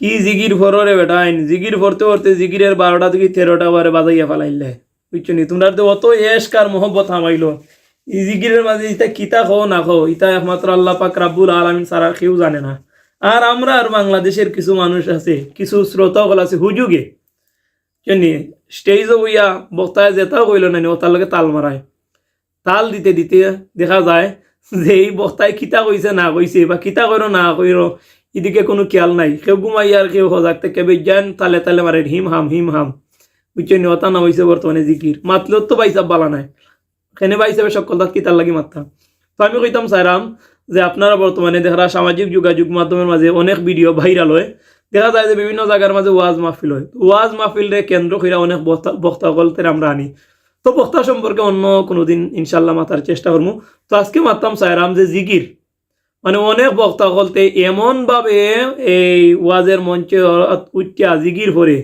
কি জিগির ফররে বেটাইন জিগির ফরতে ফরতে জিগিরের বারোটা থেকে তেরোটা বারে বাজাইয়া ফেলাইলে। বুঝছ নি তোমরা তো অত এসকার মোহব্বত হামাইলো ই জিগিরের মাঝে ইটা কিতা খো না খো ইটা একমাত্র আল্লাহ পাক রাব্বুল আলামিন সারা কেউ জানে না। আর আমরা আর বাংলাদেশের কিছু মানুষ আছে, কিছু শ্রোতাসকল আছে হুজুগে। জানি স্টেজও বইয়া বক্তায় যেতাও কইল না, ও তার লগে তাল মারায়। তাল দিতে দিতে দেখা যায় যে এই বক্তায় কিতা কইছে না কইছে বা কিতা কইর না কইর এদিকে কোনো খেয়াল নাই। কেউ ঘুমাই আর কেউ সজাগ থেকে বেজান তালে তালে মারে, হিম হাম হিম হাম। বুঝছেন ওটা না হয়েছে বর্তমানে জিকির। মাতলেও তো বাইসাব বালা নাই। সেনে বাইসাবে সকল তাত কিতার লাগি মারতাম তো আমি কইতাম, সাইরাম, যে আপনারা বর্তমানে দেখা সামাজিক যোগাযোগ মাধ্যমের মাঝে অনেক ভিডিও ভাইরাল হয়। দেখা যায় যে বিভিন্ন জায়গার মাঝে ওয়াজ মাহফিল হয়। ওয়াজ মাহফিলরে কেন্দ্র করে অনেক বক্তা বক্তাকলতে আমরা আনি। তো বক্তা সম্পর্কে অন্য কোনো দিন ইনশাল্লাহ মাতার চেষ্টা করব তো আজকে মারতাম সাইরাম, যে জিগির মানে অনেক বক্তা বলতে এমনভাবে এই ওয়াজের মঞ্চে উচ্চা জিগির ভরে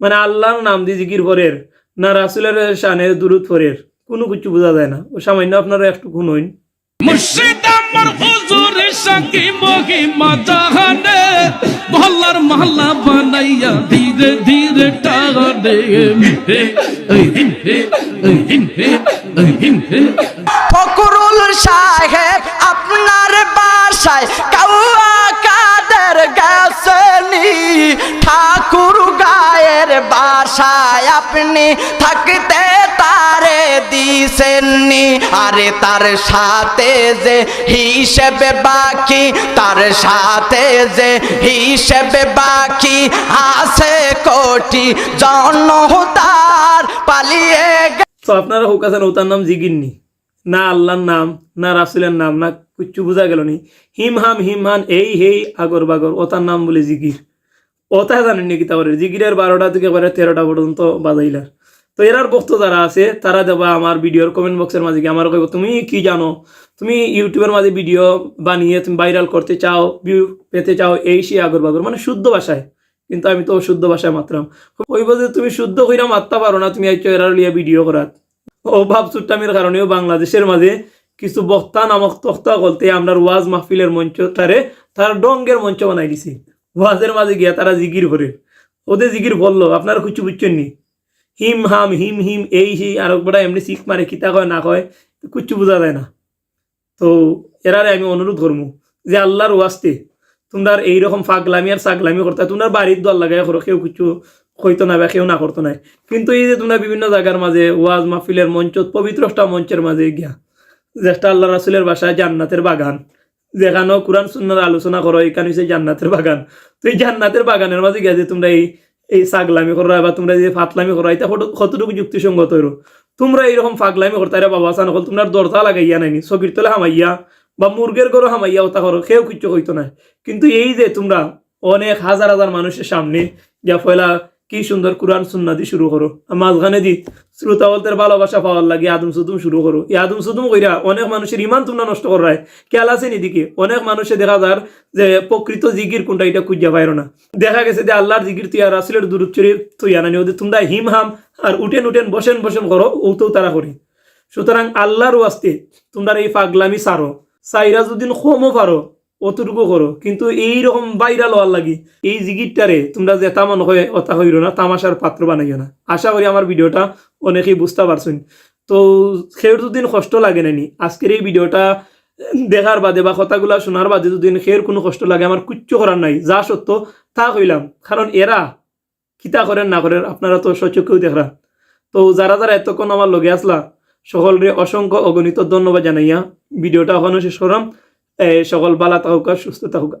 মানে আল্লাহর নাম দিয়ে জিগির ভরের না রাসুলের শানে দুরুদ ভরের কোনো কিছু বোঝা যায় না। ও সামান্য আপনারা একটু শুনুন। মুর্শিদ আমার হুজুর সাকি মহিমা জাহানে মহল্লার মহল্লা বানাইয়া ধীরে ধীরে টানে। হে এই বাসায় কাউয়া কাদের ঠাকুর গায়ের বাসায় আপনি থাকতে তারে আরে তার সাথে যে হিসেবে বাকি, তার সাথে যে হিসেবে বাকি আছে কোটি পালিয়ে তো আপনারা হোক আছেন ওটার নাম জিগির নি না আল্লাহর নাম, না রাসুলের নাম, না কিচ্ছু বোঝা গেল নি। হিম হাম, হিম হান, এই, হেই, আগর, বাগর ওটার নাম বলে জিগির। ওটাই জানেন নাকি তাহলে জিগিরের বারোটা থেকে এবারে তেরোটা পর্যন্ত বাজাইলার। তো এরার বক্ত যারা আছে, তারা দেবা আমার ভিডিওর কমেন্ট বক্সের মাঝে আমার কইব, তুমি কি জানো? তুমি ইউটিউবের মাঝে ভিডিও বানিয়ে তুমি ভাইরাল করতে চাও ভিউ পেতে চাও, এই সে আগর, বাগর মানে শুদ্ধ ভাষায়। কিন্তু আমি তো শুদ্ধ ভাষায় মাত্রাম। ওই বলতে তুমি শুদ্ধ কইরা মারতে পারো না, তুমি এরার লিয়া ভিডিও করাত। অভাব চুট্টামির কারণেও বাংলাদেশের মাঝে কিছু বক্তা নামক তক্তা বলতে আমরা ওয়াজ মাহফিলের মঞ্চ, তারে তার ডঙ্গের মঞ্চ বানাই দিছি। ওয়াজের মাঝে গিয়া তারা জিগির ভরে ওদের জিগির বলল, আপনারা কিছু বুঝছেন নি? হিম, হাম, হিম হিম, এই, সেই, আর একবার এমনি শিখ মারে, কিতা কয়, না কয় কিচ্ছু বোঝা যায় না। তো এরারে আমি অনুরোধ করব যে আল্লাহর ওয়াস্তে তোমরা এইরকম ফাগলামি আর সাগলামি করতে, তোমরা বাড়ির দল লাগাই করো, কেউ কিছু হইতো না বা কেউ না করতো না। কিন্তু এই যে তোমরা বিভিন্ন জায়গার মাঝে ওয়াজ মাহফিলের মঞ্চ, পবিত্র একটা মঞ্চের মাঝে গিয়া যেটা আল্লাহ রাসুলের বাসায় জান্নাতের বাগান। যেখানেও কোরআন সুন্নার আলোচনা করো, এখানে হচ্ছে জান্নাতের বাগান। তো এই জান্নাতের বাগানের মাঝে গিয়া যে তোমরা এই এই সাগলামি করো, বা তোমরা যে ফাতলামি করো, এটা কতটুকু যুক্তিসঙ্গত হইরো তোমরা এইরকম ফাগলামি করতে বাবা সান হল তোমরা দরজা লাগাইয়া নাইনি চকির তলে হামাইয়া, বা মুরগের গরো হামাইয়া ওটা করো, কেউ কিচ্ছু হইতো না কিন্তু এই যে তোমরা অনেক হাজার হাজার মানুষের সামনে যা ফয়লা, কি সুন্দর কোরআন সুন্না দিয়ে শুরু করো। মাঝখানে দি শ্রোতা বলতে ভালোবাসা পাওয়ার লাগে আদম সুদুম শুরু করো। এই আদম সুদুম কইরা অনেক মানুষের ইমান তোমরা নষ্ট করায়। খেয়াল আছে এদিকে? অনেক মানুষে দেখা যার যে প্রকৃত জিগির কোনটা এটা খুঁজা পাইরো না। দেখা গেছে যে আল্লাহর জিগির তুই আর রাসুলের দূরত চুরি তুই আনানি ওদের তোমরা হিম হাম আর উঠেন উঠেন বসেন বসেন করো ওতেও তারা করি। সুতরাং আল্লাহর ওয়াস্তে তোমরা এই পাগলামি সারো। সাইরা যদি কমও পারো, অতটুকু করো। কিন্তু এই রকম বাইরাল হওয়ার লাগি। এই জিগিরটারে তোমরা যে তামন হয়ে, অতা হইল না, তামাশার পাত্র বানাইও না। আশা করি আমার ভিডিওটা অনেকেই বুঝতে পারছেন। তো খের দুদিন কষ্ট লাগে নানি আজকের এই ভিডিওটা দেখার বাদে বা কথাগুলা শোনার বাদে দুদিন খের কোনো কষ্ট লাগে আমার কুচ্ছ করার নাই। যা সত্য, তা কইলাম। কারণ এরা কিতা করেন না করেন আপনারা তো সচক্ষেও দেখরা তো যারা যারা এতক্ষণ আমার লগে আসলা সকলরে অসংখ্য অগণিত ধন্যবাদ জানাইয়া। ভিডিওটা ওখানে শেষ করাম সকল বালা থাকুক, সুস্থ থাকুক।